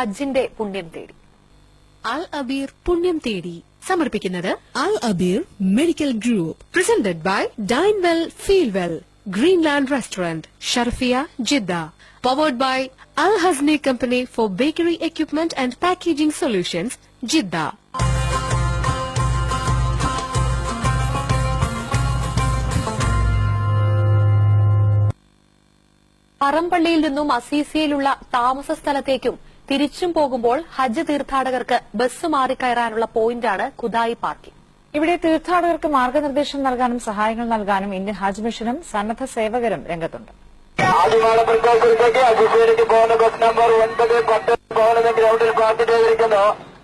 ഹജ്ജിന്റെ പുണ്യം തേടി. അൽ അബീർ പുണ്യം തേടി. സമർപ്പിക്കുന്നത് Al Abeer medical group. Presented by dine well feel well Greenland restaurant Sharafia Jeddah powered by Al Hasni company for bakery equipment and packaging solutions Jeddah പറമ്പള്ളിയിൽ നിന്നും അസീസിയിലുള്ള താമസ സ്ഥലത്തേക്കും തിരിച്ചും പോകുമ്പോൾ ഹജ്ജ് തീർത്ഥാടകർക്ക് ബസ് മാറിക്കയറാനുള്ള പോയിന്റാണ് കുദായി പാർക്കിംഗ് ഇവിടെ തീർത്ഥാടകർക്ക് മാർഗനിർദ്ദേശം നൽകാനും സഹായങ്ങൾ നൽകാനും ഇന്ത്യൻ ഹജ്ജ് മിഷനും സന്നദ്ധ സേവകരും രംഗത്തുണ്ട്.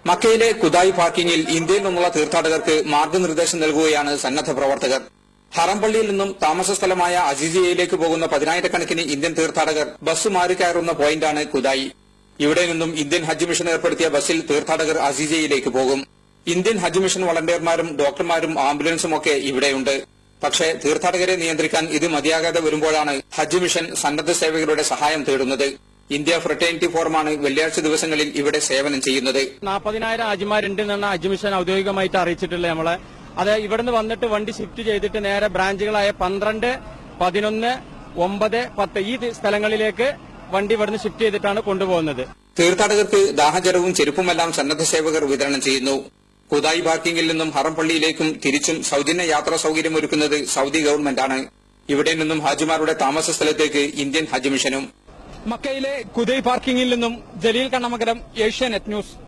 മക്കയിലെ കുദായി പാർക്കിംഗിൽ ഇന്ത്യയിൽ നിന്നുള്ള തീർത്ഥാടകർക്ക് മാർഗനിർദ്ദേശം നൽകുകയാണ് സന്നദ്ധ പ്രവർത്തകർ. ഹറംപള്ളിയിൽ നിന്നും താമസ സ്ഥലമായ അസീസിയയിലേക്ക് പോകുന്ന പതിനായിരക്കണക്കിന് ഇന്ത്യൻ തീർത്ഥാടകർ ബസ് മാറിക്കയറുന്ന പോയിന്റാണ് കുദായി ഇവിടെ നിന്നും ഇന്ത്യൻ ഹജ്ജ് മിഷൻ ഏർപ്പെടുത്തിയ ബസ്സിൽ തീർത്ഥാടകർ അസീജയിലേക്ക് പോകും. ഇന്ത്യൻ ഹജ്ജ് മിഷൻ വളണ്ടിയർമാരും ഡോക്ടർമാരും ആംബുലൻസും ഒക്കെ ഇവിടെയുണ്ട്. പക്ഷേ തീർത്ഥാടകരെ നിയന്ത്രിക്കാൻ ഇത് മതിയാകാതെ വരുമ്പോഴാണ് ഹജ്ജ് മിഷൻ സന്നദ്ധ സേവകരുടെ സഹായം തേടുന്നത്. ഇന്ത്യ ഫ്രട്ടേണിറ്റി ഫോറമാണ് വെള്ളിയാഴ്ച ദിവസങ്ങളിൽ ഇവിടെ സേവനം ചെയ്യുന്നത്. നാൽപ്പതിനായിരം ഹജ്ജിമാരുണ്ട് എന്നാണ് ഹജ്ജ് മിഷൻ ഔദ്യോഗികമായിട്ട് അറിയിച്ചിട്ടുള്ളത് നമ്മളെ? അത് ഇവിടുന്ന് വന്നിട്ട് വണ്ടി ഷിഫ്റ്റ് ചെയ്തിട്ട് നേരെ ബ്രാഞ്ചുകളായ പന്ത്രണ്ട് പതിനൊന്ന് ഒമ്പത് പത്ത് ഈ സ്ഥലങ്ങളിലേക്ക് വണ്ടി ഇവിടുന്ന് ഷിഫ്റ്റ് ചെയ്തിട്ടാണ് കൊണ്ടുപോകുന്നത്. തീർത്ഥാടകർക്ക് ദാഹജലവും ചെരുപ്പുമെല്ലാം സന്നദ്ധ സേവകർ വിതരണം ചെയ്യുന്നു. കുതായി പാർക്കിംഗിൽ നിന്നും ഹറംപള്ളിയിലേക്കും തിരിച്ചും സൌജന്യ യാത്രാ സൌകര്യം ഒരുക്കുന്നത് സൌദി ഗവൺമെന്റാണ് ഇവിടെ നിന്നും ഹാജിമാരുടെ താമസ സ്ഥലത്തേക്ക് ഇന്ത്യൻ ഹജ്ജ് മിഷനും. മക്കയിലെ കുതൈ പാർക്കിംഗിൽ നിന്നും ജലീൽ കണ്ണമകരം ഏഷ്യാനെറ്റ് ന്യൂസ്.